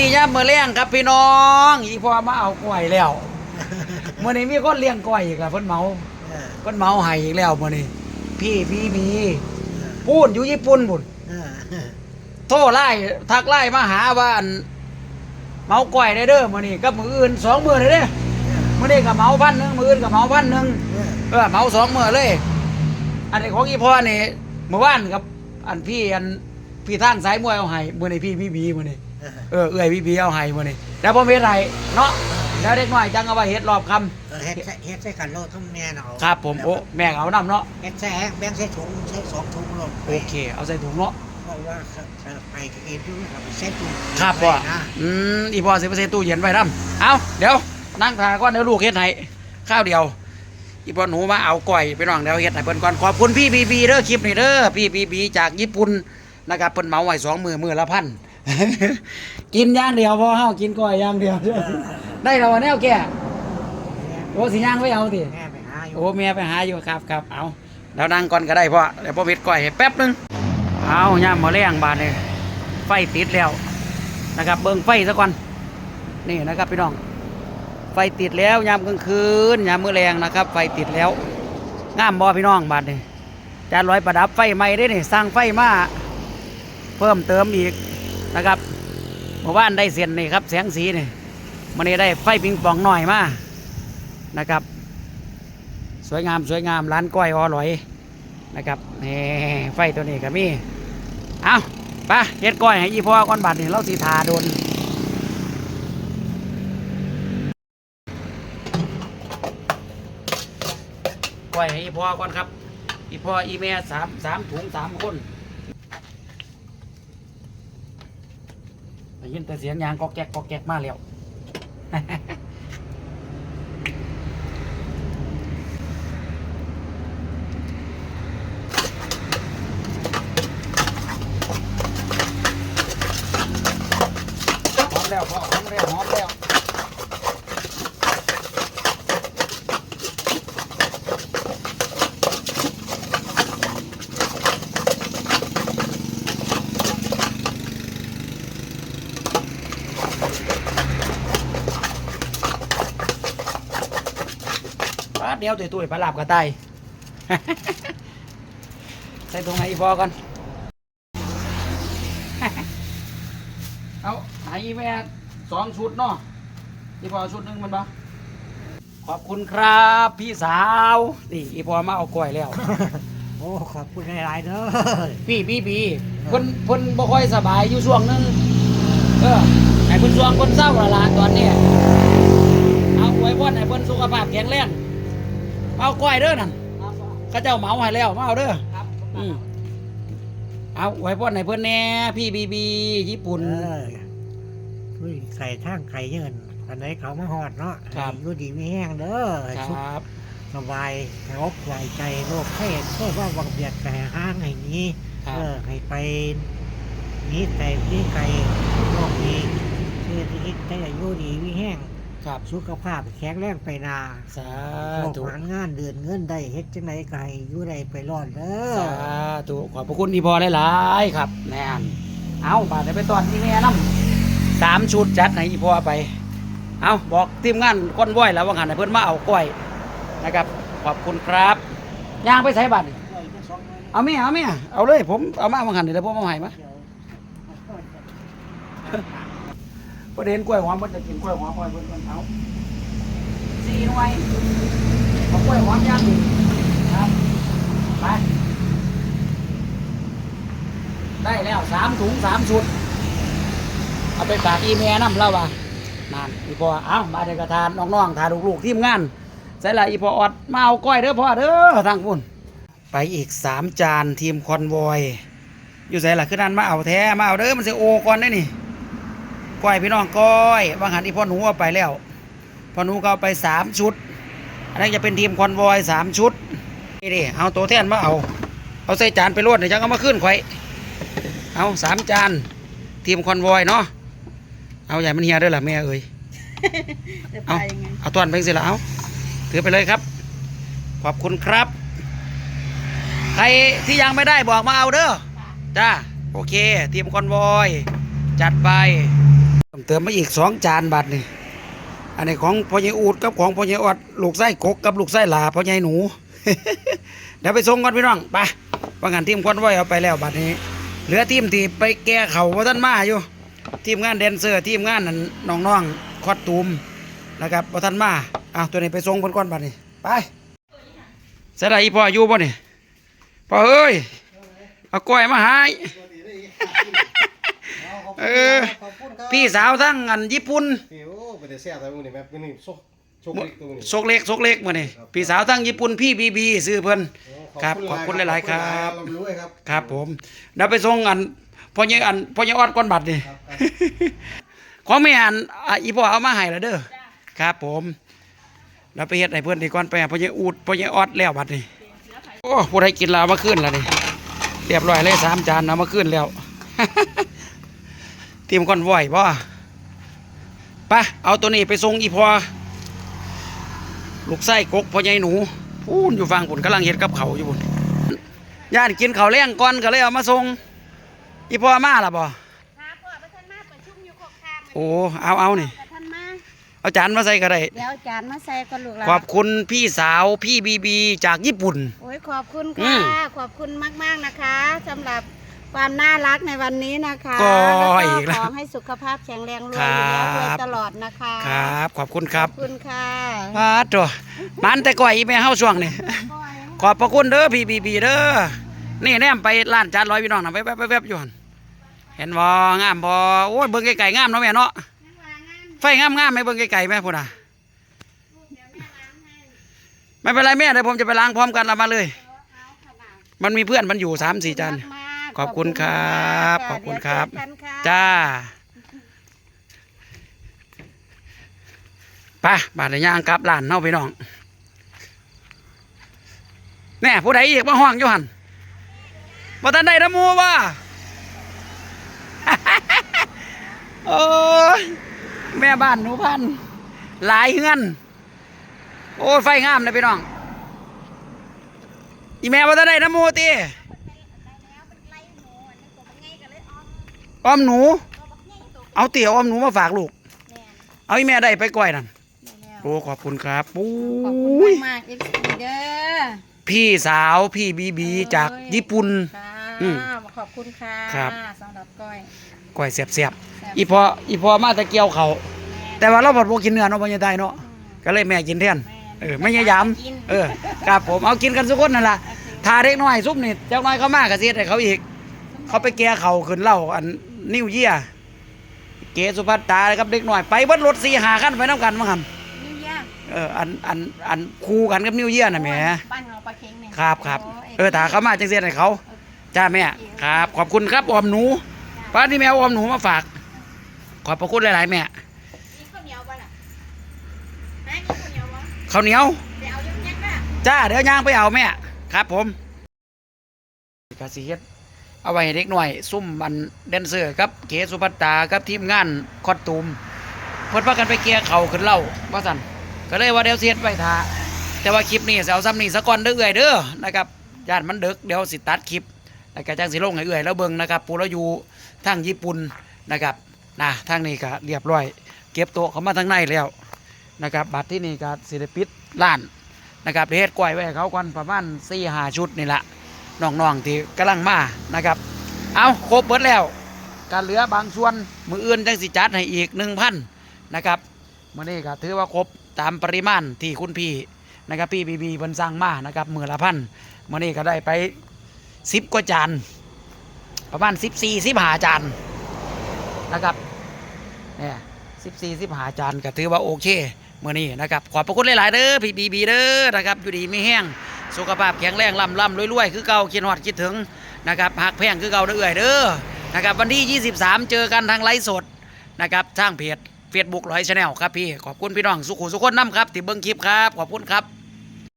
ตีย่ามมือเลี้ยงครับพี่น้องอีพอมาเอากล้วยแล้วมื่อนี้มีคนเลี้ยงกล้วยอีกแล้วเพิ่นเมาเออเพิ่นเมาให้อีกแล้วมื่อนี้พี่พี่บีพูดอยู่ญี่ปุ่นบุญเออเออโทรไล่ทักไล่มาหาว่าอันเมากล้วยได้เด้อมื่อนี้กับมืออื่นสองมือเลยเด้อมื่อนี้กับเมาพันหนึ่งมืออื่นกับเมาพันหนึ่งเออเออเมาสองมือเลย อันนี้ของอีพ่อนี่เมื่อวานกับ อันพี่อันพี่ท่านสายมวยเอาให้มื่อนี้พี่พี่บีมื่อนี้ เออเออเอื้อยพี่บีเอาให้มื่อนี้แล้วพ่อเม็ดไรเนาะแล้วเด็กน้อยจังเอาไปเฮ็ดรอบคเออเฮ็ดใส่เฮ็ดใส่กันโลดทุ่มแน่เนาะำครับ ผมโอ้แม่เอาน้ำเนาะเฮ็ดใส่แห้งแบ่งใส่ถุงใส่สองถุงโลดโอเค เอาใส่ถุงเนาะเพราะว่าเออไปเอ็นอยู่กับใส่ถุงครับพ่พ่อนะอืมอีพ่อสิไปใส่ตู้เย็นไว้น้ำเอาเดี๋ยวนั่งทาก่อนเดี๋ยวลูกเฮ็ดให้ข้าวเดียว อีพ่อหนูมาเอาก่อยไปน้องเดี๋ยวเฮ็ดให้เพิ่นก่อนขอบคุณพี่บีบีเด้อคลิปนี้เด้อพี่บีบีจากญี่ปุ่นนะครับเพิ่นเหมาไว้สองมือมือละพัน กินอย่างเดียวพอเฮากินก่อยอย่างเดียว ได้แล้วแนวแก่โอ้สิย่างไว้เอาติแม่ไปหาอยู่โอ้เมียไปหาอยู่ครับครับเอาแล้วนั่งก่อนก็ได้พ่อเดี๋ยวพ่อเพชรก่อยให้แป๊บหนึงเอาย่ามมาแรงบาดเลยไฟติดแล้วนะครับ เบิ่งไฟซะก่อนนี่นะครับพี่น้อง ไฟติดแล้วยามกลางคืนยามมื้อแรงนะครับ ไฟติดแล้วงามบ่พี่น้องบาดนี่จานร้อยประดับไฟใหม่ได้นี่สร้างไฟมาเพิ่มเติมอีก นะครับเมื่อวานได้เสียนนี่ครับแสงสีนี่มันนี้ได้ไฟปิงปองหน่อยมานะครับ สวยงามสวยงามร้านก้อยอร่อยนะครับนี่ไฟตัวนี้ก็มีเอาไปเฮ็ดก้อยให้อีพ่อก้อนบัดนี่เราสีทาโดนก้อยให้อีพ่อก่อนครับอีพ่ออีแม่สามสามถุงสามคนได้ ยินแต่เสียงยางก็แก๊กก็แก๊กมาแล้ว หอมแล้วพ่อหอมแล้วหอมแล้ว ปาดเดียวตุยตุยๆปลาหลับกระไตใส่ตรงไหนอีพอก่อนเอาไอ้แม่สองชุดเนาะอีพอชุดหนึ่งมันปะขอบคุณครับพี่สาว นี่อีพอมาเอากล้วยแล้ว โอ้ขอบคุณหลายๆเด้อพี่พี่พี่เพิ่นเพิ่นบ่ค่อยสบายอยู่ช่วงหนึงเออไอ้เพิ่นช่วงเพิ่นเศร้าละล่ะตอนเนี้ยเอาไว้บ่ให้เพิ่นสุขภาพแข็งแรง เอากล้วยเด้อนั่นเขาเจ้าเหมาให้แล้วมาเอาเด้อครับอืมเอาไว้บ่ให้เพิ่นแน่พี่บีบีญี่ปุ่นเออช่วยใส่ทางไข่เยินอันไหนเขามาหอดเนาะครับอยู่ดีไม่แห้งเด้อคชุบรับ สบายสบสบายใจโรคไข้โรคว่าวังเบียดแต่ห้างให้นี้ ครับเออให้ไปหนี้แต่ที่ไกลโรคนี้เศรษฐกิจได้อายุดีวิแห้ง ครับ สุขภาพแข็งแรงไปนาสาโชคธุหางานเดือนเงินได้เฮ็ดจังไดไกลอยู่ได้ไปรอดเด้สาอธุขอบพระคุณที่พอหลายๆครับแน่นเอาบาดเดี๋ยวไปตอนที่แม่น้ำสามชุดจัดให้อีพ่อไป เอาบอกทีมงานก้นว้อยแล้วว่างันให้เพิ่นมาเอากล้วยนะครับ ขอบคุณครับย่างไปใส่บัตรเอาแม่เอาแม่เอาเลย ผมเอามาว่างันเดี๋ยวผมเอาให้มาป ระเด็นกล้วยหอมเพิ่นจะกินกล้วยหอมกล้วยเพิ่นเพิ่นเอาสี่หน่วยเอากล้วยหอมย่างดีครับไปได้แล้วสามถุงสามชุด เอาไปฝากอีเมลน้ำแล้วว่ะนั่นอีพอเอามาเด็กกระทานน้องๆทานลูกๆทีมงานใส่ละอีพออดมาเอาก้อยเด้อพ่อเด้อทางพุ่นไปอีกสามจานทีมคอนวอย อยู่ใส่ละคือนั่นมาเอาแท้มาเอาเด้อมันสิโอก่อนได้นี่ ก้อยพี่น้องก้อยบางหันอีพ่อหนูเอาไปแล้วพ่อหนูก็เอาไปสามชุด อันนั้นจะเป็นทีมคอนวอยสามชุดนี่ดิเอาตัวแทนมาเอา เอาใส่จานไปรวดเดี๋ยวจังเอามาขึ้นไข่อยเอาสามจานทีมคอนวอยเนาะเอาใหญ่มันเฮียด้วยล่ะแม่เอ้ยเอาเอาตอนเพ่งสิละเอาถือไปเลยครับ ขอบคุณครับ ใครที่ยังไม่ได้บอกมาเอาเด้อจ้าโอเค ทีมคอนวอย จัดไปเติมมาอีกสองจานบาทนี่อันนี้ของพ่อใหญ่อูดกับของพ่อใหญ่อดลูกไส้กกกับลูกไส้หลาพ่อใหญ่หนู เดี๋ยวไปส่งก่อนพี่น้องไปว่างานทีมคอนไว้เอาไปแล้วบัดนี้เหลือทีมที่ไปแก้เขาว่าท่านมาอยู่ ทีมงานแดนเซอร์ทีมงานนั่นน้องๆคอดตูมนะครับว่าท่านมาเอาตัวนี้ไปส่งเพิ่นก่อนบัดนี้ไปเสยดายอีพ่ออยู่บ่นี่พ่อเอ้ยเอากล้วยมาให้ เออ ขอบคุณครับพี่สาวทั้งอันญี่ปุ่นพี่โอ้ไปได้แซ่บแต่มื้อนี้แม่มื้อนี้โชคโชคดีตัวนี้โซกเล็กโซกเล็กมานี่พี่สาวทั้งญี่ปุ่นพี่บีบีซื้อเพิ่น โอ้ครับขอบคุณหลายๆครับ ขอณรู้ครับ ครับผมเดี๋ยวไปส่งอันพ่อใหญ่อันพ่อใหญ่ออดก้อนบัตรนี่ครับ ของแม่อันอะอีพ่อเอามาให้แล้วเด้อครับผมเราไปเฮ็ดให้เพื่อนดีก่อนไปหาพ่อใหญ่อูดพ่อใหญ่ออดแล้วบัตรนี่โอ้ผู้ใดกินแล้วเอามาขึ้นแล้วนี่เรียบร้อยเลยสามจานเอามาขึ้นแล้ว ทีมก้อนไหวป่ะไปเอาตัวนี้ไปส่งอีพ่อลูกไส้กกพ่อใหญ่หนูพูนอยู่ฟังผุนกำลังเฮ็ดกับเขาวอยู่พุ่นย่านกินข้าวแรงก่อนก็เลยเอามาส่งอีพ่อมาล่ะบ่ค่ะพ่อพระท่านมาประชุมอยู่โคกคามโอ้เอาเอานี่พระท่านมาเอาจานมาใส่ก็ได้เดี๋ยวจานมาใส่ก่อนลูกหลานขอบคุณพี่สาวพี่บีบีจากญี่ปุ่น โอ้ยขอบคุณอืค่ะมขอบคุณมากๆนะคะสำหรับ ความน่ารักในวันนี้นะคะก็แล้วอีกแล้วขอให้สุขภาพแข็งแรงรวยอยู่แล้วรวยครับตลอดนะคะครับ ขอบคุณครับขอบคุณค่ะพาตัวมันแต่ก่อยอีแม่เฮาช่วงนี่ขอบพระคุณเด้อพี่บีบีเด้อนี่แนมไปร้านจานร้อยพี่น้องนะแวบๆแวบๆอยู่หั่นเห็นบ่งามบ่โอ้ยเบิ่งไกลๆงามเนาะแม่เนาะไฟงามๆไหมเบิ่งไกลๆแม่พุ่นน่ะไม่เป็นไรแม่เดี๋ยวผมจะไปล้างพร้อมกันเอามาเลย มันมีเพื่อนมันอยู่สามสี่จาน ขอบคุณครับ ขอบคุณครับ เดี๋ยวเจอกันค่ะ จ้าไปบาดในย่างกลับร้านเนาะพี่น้อง แน่ผู้ใดอีกมาห้องอยู่หันบ่ทันได้น้ำหมูว่า โอ้ยแม่บ้านหนูพัน หลายเฮือน โอ้ยไฟงามเลยพี่น้อง อีแม่บ่ทันได้น้ำหมูตี อ้อมหนู เอาเตี๋ยวอ้อมหนูมาฝากลูก เอาอีแม่ได้ไปก่อยนั่นโอ้ขอบคุณครับปุ้ขอบคุณยมากๆเอฟซีเด้อพี่สาวพี่บีบีจากโอ้ยญี่ปุ่น ค่ะอืมขอบคุณค่ะครับ สำหรับก้อยก่อยเสียบเสียบๆอีพออีพอมาตะเกียวเขาแต่ว่าเราบดบ่กินเนื้อเนาะบ่ยายได้เนาะก็เลยแม่กินแทนเออไม่ยายามเออครับผมเอากินกันทุกคนนั่นล่ะทาเด็กน้อยซุปนี่เจ้าน้อยเขามากก็เสียให้เขาอีก เขาไปแก้เขาขึ้นเหล่าอัน นิวเยียเกสุภัตตากับเด็กน้อยไปเบิดรถสี่หาคันไปน้ำกันมั้งครับนิวเยียร์เอออันอันอันคู่กันกับนิวเยียน่ะแหมบ้านเราปลาเค็งเนี่ยครับครับโเออถ้าเขามาจังเสียให้เขาจ้าแม่ครับ ขอบคุณครับออมหนูป้าที่แมวออมหนูมาฝาก ขอบพระคุณหลายๆแม่มีข้าวเหนียวป่ะล่ะฮะมีข้าวเหนียวป่ะข้าวเหนียวเดี๋ยวเอายุ่งยักษ์ป่ะจ้าเดี๋ยวย่างไปเอาแม่ครับผมกาสีเฮ็ด เอาไว้เด็กหน่อย ซุ่มมันแดนเซอร์ครับเกสุภัตตากับทีมงานคอดตูมเพิ่นพากันไปเกียร์เขาขึ้นเล่าว่าสั่นก็เลยว่าเดี๋ยวสิเฮ็ดไว้ท่าแต่ว่าคลิปนี้เอาซ้ำนี่ซะก่อนเด้อเอื่อยเด้อนะครับญาติมันเดึกเดี๋ยวสิตัดคลิปแล้วก็จังสิลงให้เอื่อยแล้วเบิ่งนะครับปูเราอยู่ทางญี่ปุ่นนะครับนะทางนี้ก็เรียบร้อย เก็บโต๊ะเขามาทางในแล้วนะครับบัตรที่นี่ก็สิได้ปิดร้านนะครับเฮ็ดกล้วยไว้ให้เขาก่อนประมาณสี่หาชุดนี่แหละ น้องๆที่กำลังมานะครับ เอาครบเบิดแล้วการเหลือบางส่วนมืออื่นจังสิจัดให้อีกหนึ่งพันนะครับมื่อนี้ก็ถือว่าครบตามปริมาณที่คุณพี่นะครับพี่บีบีเพิ่นสร้างมานะครับมือละพันมื่อนี้ก็ได้ไปสิบกว่าจานประมาณสิบสี่สิบหาจานนะครับเนี่ยสิบสี่สิบหาจานก็ถือว่าโอเคมื่อนี้นะครับขอบพระคุณหลาย ๆเด้อพี่บีบีเด้อนะครับอยู่ดีไม่แห้ง สุขภาพแข็งแรงล่ำล่ำรวยๆคือเก่าคิดหอดคิดถึงนะครับหักแพงคือเก่าเอเอื่อยเด้อนะครับวันที่ 23 เจอกันทางไลฟ์สดนะครับทางเพจเฟซบุ๊กร้อยชาแนลครับพี่ ขอบคุณพี่น้องสุขุสุขคนน้ำครับที่เบิ้งคลิปครับ ขอบคุณครับ